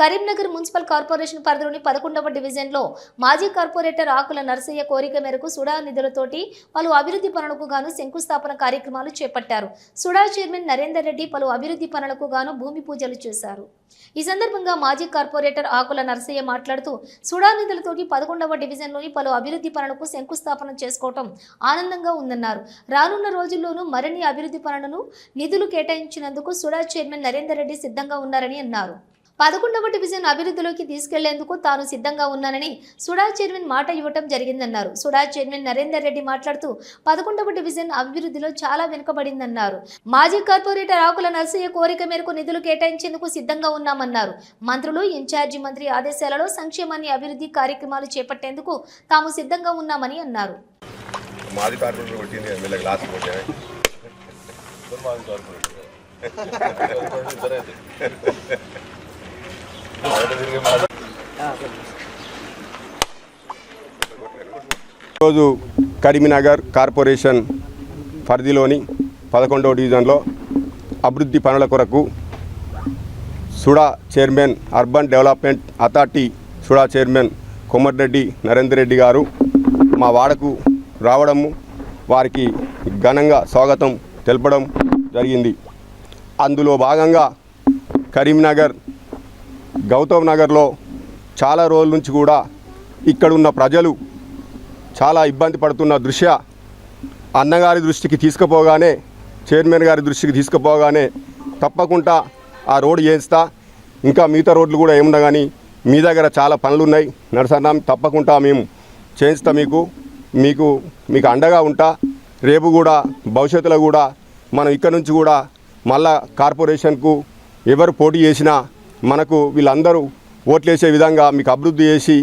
Karimnagar municipal corporation పరిధిలోని పదకొండవ డివిజన్లో మాజీ కార్పొరేటర్ ఆకుల నరసయ్య కోరిక మేరకు సుడా నిధులతోటి పలు అభివృద్ధి పనులకు గాను శంకుస్థాపన కార్యక్రమాలు చేపట్టారు. సుడా చైర్మన్ నరేందర్ రెడ్డి పలు అభివృద్ధి పనులకు గాను భూమి పూజలు చేశారు. ఈ సందర్భంగా మాజీ కార్పొరేటర్ ఆకుల నరసయ్య మాట్లాడుతూ సుడా నిధులతోటి పదకొండవ డివిజన్లోని పలు అభివృద్ధి పనులకు శంకుస్థాపన చేసుకోవటం ఆనందంగా ఉందన్నారు. రానున్న రోజుల్లోనూ మరిన్ని అభివృద్ధి పనులను నిధులు కేటాయించినందుకు సుడా చైర్మన్ నరేందర్ రెడ్డి సిద్ధంగా ఉన్నారని అన్నారు. పదకొండవ డివిజన్ అభివృద్ధిలోకి తీసుకెళ్ళేందుకు తాను సిద్ధంగా ఉన్నానని సుడా చైర్మన్ మాట ఇవ్వటం జరిగిందన్నారు. సుడా చైర్మన్ నరేందర్ రెడ్డి మాట్లాడుతూ పదకొండవ డివిజన్ అభివృద్ధిలో చాలా వెనుకబడిందన్నారు. మాజీ కార్పొరేటర్ ఆకుల నర్సయ్య కోరిక మేరకు నిధులు కేటాయించేందుకు సిద్ధంగా ఉన్నామన్నారు. మంత్రులు ఇన్ఛార్జి మంత్రి ఆదేశాలలో సంక్షేమాన్ని అభివృద్ధి కార్యక్రమాలు చేపట్టేందుకు తాము సిద్ధంగా ఉన్నామని అన్నారు. Corporator MLA corporator. ఈరోజు కరీంనగర్ కార్పొరేషన్ పరిధిలోని పదకొండవ డివిజన్లో అభివృద్ధి పనుల కొరకు SUDA chairman urban development authority SUDA chairman Komarreddy Narender Reddy గారు మా వాడకు రావడము వారికి ఘనంగా స్వాగతం తెలపడం జరిగింది. అందులో భాగంగా కరీంనగర్ గౌతమ్ నగర్లో చాలా రోజుల నుంచి కూడా ఇక్కడున్న ప్రజలు చాలా ఇబ్బంది పడుతున్న దృశ్య అన్నగారి దృష్టికి తీసుకుపోగానే చైర్మన్ గారి దృష్టికి తీసుకుపోగానే తప్పకుండా ఆ రోడ్డు చేయిస్తా ఇంకా మిగతా రోడ్లు కూడా ఏమున్నా కానీ మీ దగ్గర చాలా పనులు ఉన్నాయి నరసన్నా తప్పకుండా మేము చేయిస్తా మీకు. మీకు మీకు అండగా ఉంటా. రేపు కూడా భవిష్యత్తులో కూడా మనం ఇక్కడ నుంచి కూడా మళ్ళా కార్పొరేషన్కు ఎవరు పోటీ చేసినా మనకు వీళ్ళందరూ ఓట్లేసే విధంగా మీకు అభివృద్ధి చేసి